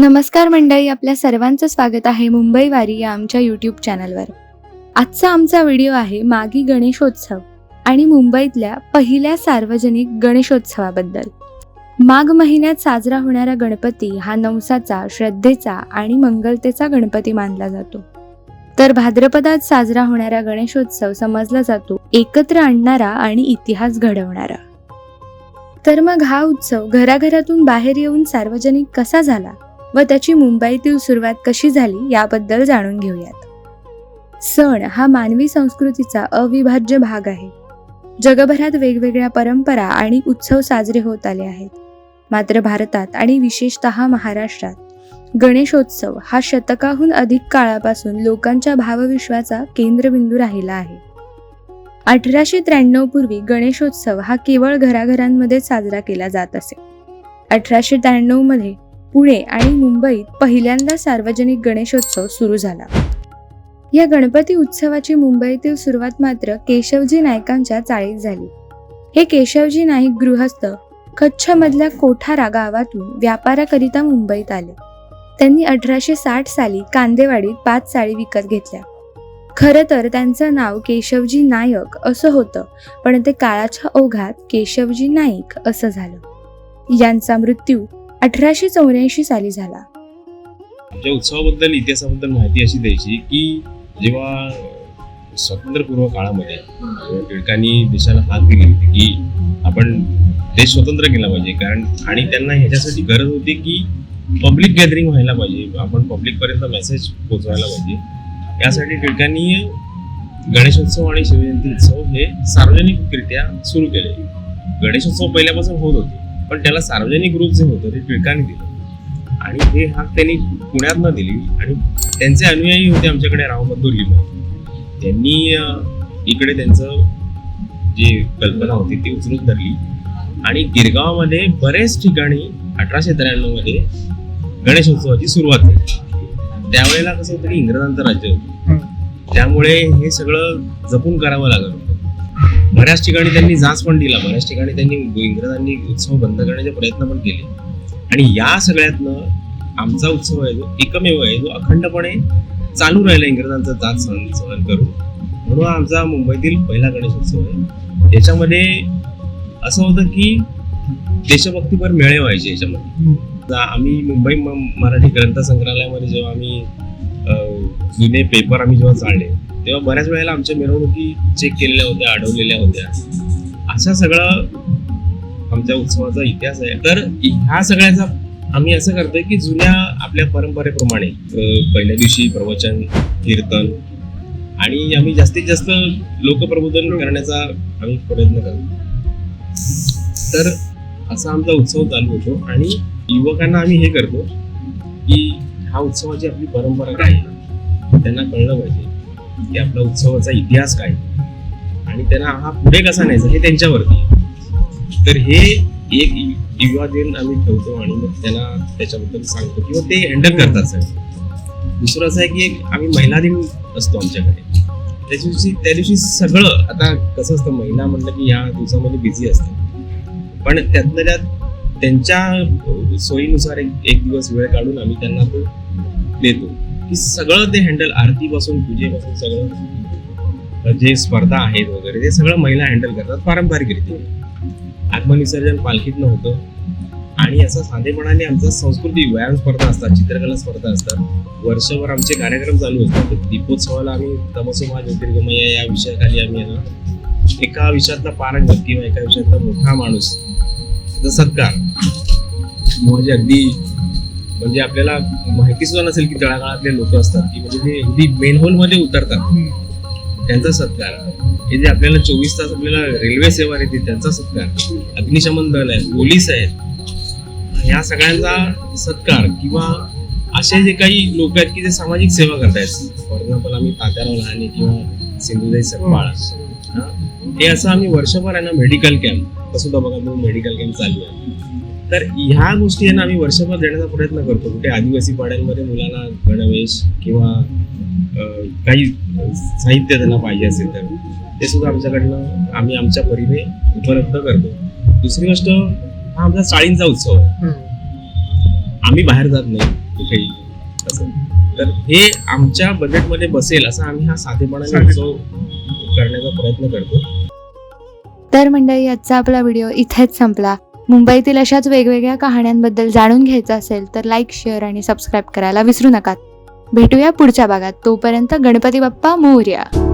नमस्कार मंडळी आपल्या सर्वांचं स्वागत आहे मुंबई वारी या आमच्या यूट्यूब चॅनलवर आजचा आमचा व्हिडिओ आहे मागी गणेशोत्सव आणि मुंबईतल्या पहिल्या सार्वजनिक गणेशोत्सवाबद्दल. माघ महिन्यात साजरा होणारा गणपती हा नवसाचा श्रद्धेचा आणि मंगलतेचा गणपती मानला जातो. तर भाद्रपदात साजरा होणारा गणेशोत्सव समजला जातो एकत्र आणणारा आणि इतिहास घडवणारा. तर मग हा उत्सव घराघरातून बाहेर येऊन सार्वजनिक कसा झाला? व त्याची मुंबईतील सुरुवात कशी झाली याबद्दल जाणून घेऊयात. सण हा मानवी संस्कृतीचा अविभाज्य भाग आहे. जगभरात वेगवेगळ्या परंपरा आणि उत्सव साजरे होत आले आहेत. मात्र भारतात आणि विशेषतः महाराष्ट्रात गणेशोत्सव हा शतकाहून अधिक काळापासून लोकांच्या भावविश्वाचा केंद्रबिंदू राहिला आहे. अठराशे त्र्याण्णव पूर्वी गणेशोत्सव हा केवळ घराघरांमध्ये साजरा केला जात असे. अठराशे त्र्याण्णवमध्ये पुणे आणि मुंबईत पहिल्यांदा सार्वजनिक गणेशोत्सव सुरू झाला. या गणपती उत्सवाची मुंबईतील सुरुवात मात्र केशवजी नायकांच्या चाळीत झाली. हे केशवजी नाईक गृहस्थ कच्छमधल्या कोठारा गावातून व्यापाराकरिता मुंबईत आले. त्यांनी अठराशे साठ साली कांदेवाडीत पाच साडी विकत घेतल्या. खरं तर त्यांचं नाव केशवजी नायक असं होतं पण ते काळाच्या ओघात केशवजी नाईक असं झालं. यांचा मृत्यू अठराशे चौऱ्याऐंशी साली झाला. आमच्या उत्सवाबद्दल इतिहासाबद्दल माहिती अशी द्यायची की जेव्हा स्वातंत्र्यपूर्व काळामध्ये टिळकांनी देशाला हात दिली होती की आपण देश स्वतंत्र केला पाहिजे कारण आणि त्यांना ह्याच्यासाठी गरज होती की पब्लिक गॅदरिंग व्हायला पाहिजे आपण पब्लिक पर्यंत मेसेज पोहोचवायला पाहिजे. यासाठी टिळकांनी गणेशोत्सव आणि शिवजयंती उत्सव हे सार्वजनिकरित्या सुरू केले. गणेशोत्सव पहिल्यापासून होत होते. पण त्याला सार्वजनिक रूप जे होतं ते टिळकांनी दिलं. आणि हे हाक त्यांनी पुण्यातनं दिली आणि त्यांचे अनुयायी होते आमच्याकडे रावबहादूर लिमय त्यांनी इकडे त्यांचं जी कल्पना होती ती उचलून धरली. आणि गिरगावामध्ये बरेच ठिकाणी अठराशे त्र्याण्णवमध्ये गणेशोत्सवाची सुरुवात झाली. त्यावेळेला कसं होतं की इंग्रजांचं राज्य होतं. त्यामुळे हे सगळं जपून करावं होतं बऱ्याच ठिकाणी त्यांनी जाच पण दिला. बऱ्याच ठिकाणी त्यांनी इंग्रजांनी उत्सव बंद करण्याचे प्रयत्न पण केले. आणि या सगळ्यातनं आमचा उत्सव आहे जो एकमेव आहे जो अखंडपणे चालू राहिला इंग्रजांचा जात सहन सहन करून. म्हणून आमचा मुंबईतील पहिला गणेशोत्सव आहे. याच्यामध्ये असं होतं की देशभक्तीपर मेळे व्हायचे याच्यामध्ये. आम्ही मुंबई म- मराठी ग्रंथ संग्रहालयामध्ये जेव्हा आम्ही जुने पेपर आम्ही जेव्हा चालले तेव्हा बऱ्याच वेळेला आमच्या मिरवणुकी चेक केलेल्या होत्या अडवलेल्या होत्या असा सगळं आमच्या उत्सवाचा इतिहास आहे. तर ह्या सगळ्याचा आम्ही असं करतोय की जुन्या आपल्या परंपरेप्रमाणे पहिल्या दिवशी प्रवचन कीर्तन आणि आम्ही जास्तीत जास्त लोकप्रबोधन करण्याचा आम्ही प्रयत्न करतो. तर असा आमचा उत्सव चालू होतो आणि युवकांना आम्ही हे करतो की हा उत्सवाची आपली परंपरा काय आहे? त्यांना कळलं पाहिजे. की आपला उत्सवाचा इतिहास काय? आणि त्यांना हा पुढे कसा न्यायचा हे त्यांच्यावरती तर हे एक युवा दिन आम्ही ठेवतो आणि मग त्यांना त्याच्याबद्दल सांगतो किंवा ते हँडल करतात सगळं. दुसरं असं आहे की एक आम्ही महिला दिन असतो आमच्याकडे. त्या दिवशी त्या दिवशी सगळं आता कसं असतं महिला म्हटलं की या दिवसामध्ये बिझी असतात. पण त्यातनं त्यात त्यांच्या सोयीनुसार एक एक दिवस वेळ काढून आम्ही त्यांना तो देतो. की सगळं ते हँडल आरतीपासून पूजेपासून सगळं जे स्पर्धा आहेत वगैरे ते सगळं महिला हँडल करतात पारंपरिक रीतीने. आत्मनिसर्जन पालखीतनं होतं. आणि असं साधेपणाने आमचं संस्कृती व्यायाम स्पर्धा असतात चित्रकला स्पर्धा असतात. वर्षभर आमचे कार्यक्रम चालू असतात. दीपोत्सवाला आम्ही तमसोमा ज्योतिर्गमय या विषयाखाली आम्ही एका विषयातला पारंगत किंवा एका विषयातला मोठा माणूस सत्कार. म्हणजे अगदी म्हणजे आपल्याला माहिती सुद्धा नसेल की तळागाळातले लोक असतात की म्हणजे ते अगदी मेन होलमध्ये उतरतात. त्यांचा सत्कार. हे जे आपल्याला चोवीस तास आपल्याला रेल्वे सेवा येते त्यांचा सत्कार. अग्निशमन दल आहे पोलीस आहेत. ह्या सगळ्यांचा सत्कार किंवा असे जे काही लोक आहेत की जे सामाजिक सेवा करतायत. फॉर एक्झाम्पल आम्ही तात्याराव लहाने किंवा सिंधुताई सकपाळ हा? असं आम्ही वर्षभर आहे ना मेडिकल कॅम्प सुद्धा बघा मेडिकल कॅम्प चालू आहे. तर ह्या गोष्टी आहे ना आम्ही वर्षभर देण्याचा प्रयत्न करतो. कुठे आदिवासी पाड्यांमध्ये मुलांना गणवेश किंवा काही साहित्य त्यांना पाहिजे असेल तर ते सुद्धा आमच्याकडनं आम्ही आमच्या परीने उपलब्ध करतो. दुसरी गोष्ट हा आमचा चाळींचा उत्सव आहे. आम्ही बाहेर जात नाही कुठेही. असं. तर हे आमच्या बजेटमध्ये बसेल असा आम्ही हा साधेपणाने साधे- उत्सव करण्याचा प्रयत्न करतो. तर मंडळी आजचा आपला व्हिडिओ इथेच संपला. मुंबईतील अशाच वेगवेगळ्या कहाण्यांबद्दल जाणून घ्यायचं असेल तर लाईक शेअर आणि सबस्क्राईब करायला विसरू नका. भेटूया पुढच्या भागात. तोपर्यंत गणपती बाप्पा मोर्या.